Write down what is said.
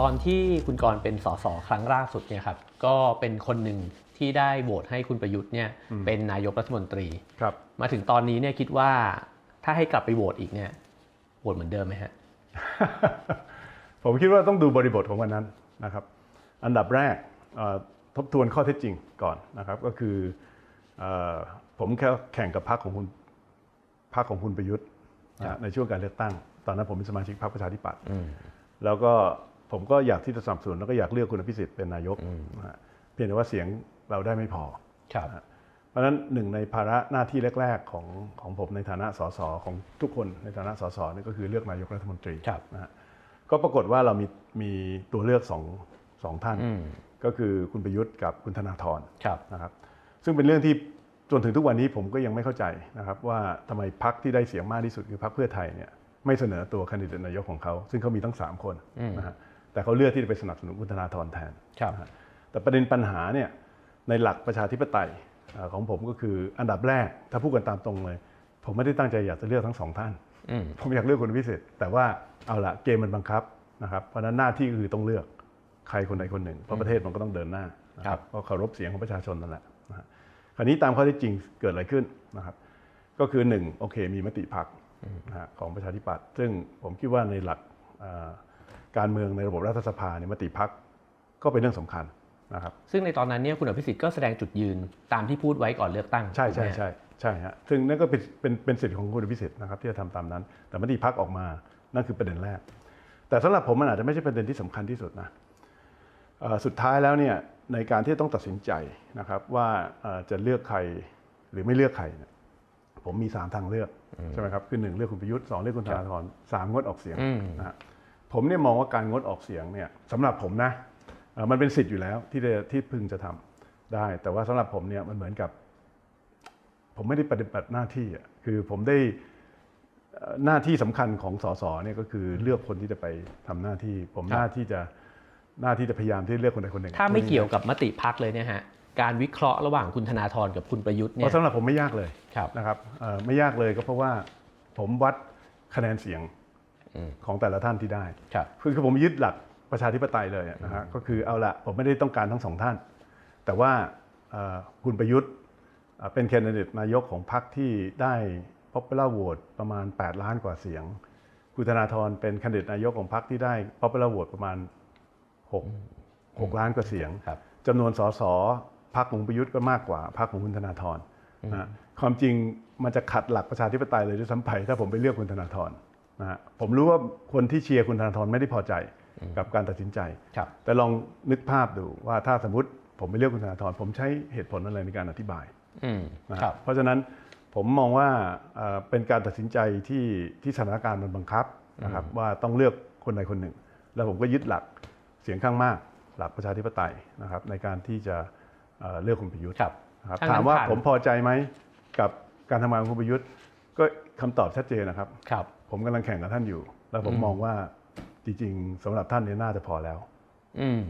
ตอนที่คุณกรณ์เป็นสสครั้งล่าสุดเนี่ยครับก็เป็นคนหนึ่งที่ได้โหวตให้คุณประยุทธ์เนี่ยเป็นนายกรัฐมนตรีครับ มาถึงตอนนี้เนี่ยคิดว่าถ้าให้กลับไปโหวตอีกเนี่ยโหวตเหมือนเดิมไหมฮะผมคิดว่าต้องดูบริบทของวันนั้นนะครับ อันดับแรกเอ่อทบทวนข้อเท็จจริงก่อนนะครับ ก็คือเออผมแค่แข่งกับพรรคของคุณพรรคของคุณประยุทธ์นะในช่วงการเลือกตั้ง ตอนนั้นผมเป็นสมาชิกพรรคประชาธิปัตย์แล้วก็ ผมก็อยากที่จะสนับสนุนแล้วก็อยากเลือกคุณอภิสิทธิ์เป็นนายกนะฮะเพียงแต่ว่าเสียงเราได้ไม่พอครับเพราะฉะนั้นหนึ่งในภาระหน้าที่แรก ๆ ของของผมในฐานะสสของทุกคนในฐานะสสนี่ก็คือเลือกนายกรัฐมนตรีครับนะฮะก็ปรากฏว่าเรามีมีตัวเลือกสองสองท่านอืมก็คือคุณประยุทธ์กับคุณธนาธรครับนะครับซึ่งเป็นเรื่องที่จนถึงทุกวันนี้ผมก็ยังไม่เข้าใจนะครับว่าทำไมพักที่ได้เสียงมากที่สุดคือพักเพื่อไทยเนี่ยไม่เสนอตัวแคนดิเดตนายกของเขา ซึ่งเขามีทั้ง 3 คนนะฮะ แต่เขาเลือกที่จะไปสนับสนุนคุณธนาธรแทนครับนะฮะแต่ประเด็นปัญหาเนี่ยในหลักประชาธิปไตยเอ่อของผมก็คืออันดับแรก ถ้าพูดกันตามตรงเลย ผมไม่ได้ตั้งใจอยากจะเลือกทั้งสองท่านอืมผมอยากเลือกคนพิเศษ แต่ว่าเอาละเกมมันบังคับนะครับเพราะฉะนั้นหน้าที่ก็คือต้องเลือกใครคนใดคนหนึ่ง เพราะประเทศมันก็ต้องเดินหน้านะคครัรับบก็เคารพเสียงของประชาชนนั่นแหละนะฮะคราวนี้ตามข้อเท็จจริงเกิดอะไรขึ้นนะครับ ก็คือหนึ่งโอเคมีมติพักนะฮะของประชาธิปัตย์ซึ่งผมคิดว่าในหลักเอ่อ การเมืองในระบบรัฐสภาเนี่ยมติพักก็เป็นเรื่องสำคัญนะครับซึ่งในตอนนั้นเนี่ยคุณอภิสิทธิ์ก็แสดงจุดยืนตามที่พูดไว้ก่อนเลือกตั้ง ใช่ใช่ถูกไหมฮะใช่ใช่ฮะซึ่งนั่นก็เป็นเป็นเป็นสิทธิของคุณพิสิทธิ์นะครับที่จะทำตามนั้น แต่มติพักออกมานั่นคือประเด็นแรก แต่สำหรับผมมันอาจจะไม่ใช่ประเด็นที่สำคัญที่สุดนะเอ่อสุดท้ายแล้วเนี่ยในการที่ต้องตัดสินใจนะครับว่าเอ่อจะเลือกใครหรือไม่เลือกใครเนี่ยผมมีสามทางเลือกใช่ไหมครับคือหนึ่งเลือกคุณประยุทธ์สองเลือกคุณธนาธรสามงดออกเสียงอืมนะฮะ ผมเนี่ยมองว่าการงดออกเสียงเนี่ยสำหรับผมนะเอ่อมันเป็นสิทธิ์อยู่แล้วที่จะที่พึงจะทำได้ แต่ว่าสำหรับผมเนี่ยมันเหมือนกับ ผมไม่ได้ปฏิบัติหน้าที่อะคือผมได้เอ่อหน้าที่สำคัญของสสเนี่ยก็คือเลือกคนที่จะไปทำหน้าที่ ผมครับหน้าที่จะหน้าที่จะพยายามที่เลือกคนใดคนหนึ่งถ้าไม่เกี่ยวกับมติพักเลยเนี่ยฮะการวิเคราะห์ระหว่างคุณธนาธรกับคุณประยุทธ์เพเนี่ยราะสำหรับผมไม่ยากเลยครับนะครับเอ่อไม่ยากเลยก็เพราะว่าผมวัดคะแนนเสียงอืม ของแต่ละท่านที่ได้ครับคือคือผมยึดหลักประชาธิปไตยเลยนะฮะก็คือเอาละผมไม่ได้ต้องการทั้งสองท่าน แต่ว่าเอ่อคุณประยุทธ์เอ่อเป็นแคนดิเดตนายกของพรรคที่ได้ popular vote ประมาณ 8 ล้านกว่าเสียง คุณธนาธรเป็นแคนดิเดตนายกของพรรคที่ได้ popular vote ประมาณ 6 6 ล้านกว่าเสียงครับจำนวนสสพรรคของประยุทธ์ก็มากกว่าพรรคของคุณธนาธรนะความจริงมันจะขัดหลักประชาธิปไตยเลยด้วยซ้ำไปถ้าผมไปเลือกคุณธนาธร นะฮะผมรู้ว่าคนที่เชียร์คุณธนาธรไม่ได้พอใจกับการตัดสินใจครับแต่ลองนึกภาพดูว่าถ้าสมมติผมไปเลือกคุณธนาธรผมใช้เหตุผลอะไรในการอธิบายอืมนะฮะครับเพราะฉะนั้นผมมองว่าเอ่อเป็นการตัดสินใจที่ที่สถานการณ์มันบังคับนะครับว่าต้องเลือกคนใดคนหนึ่ง แล้วผมก็ยึดหลักเสียงข้างมาก หลักประชาธิปไตยนะครับในการที่จะเอ่อเลือกคุณประยุทธ์ครับนะครับถ้างั้นถามว่าผ่านผมพอใจไหมกับการทำงานของคุณประยุทธ์ ก็คำตอบชัดเจนนะครับครับ ผมกำลังแข่งกับท่านอยู่ แล้วผมมองว่าจริงๆสำหรับท่านเนี่ยน่าจะพอแล้ว อืม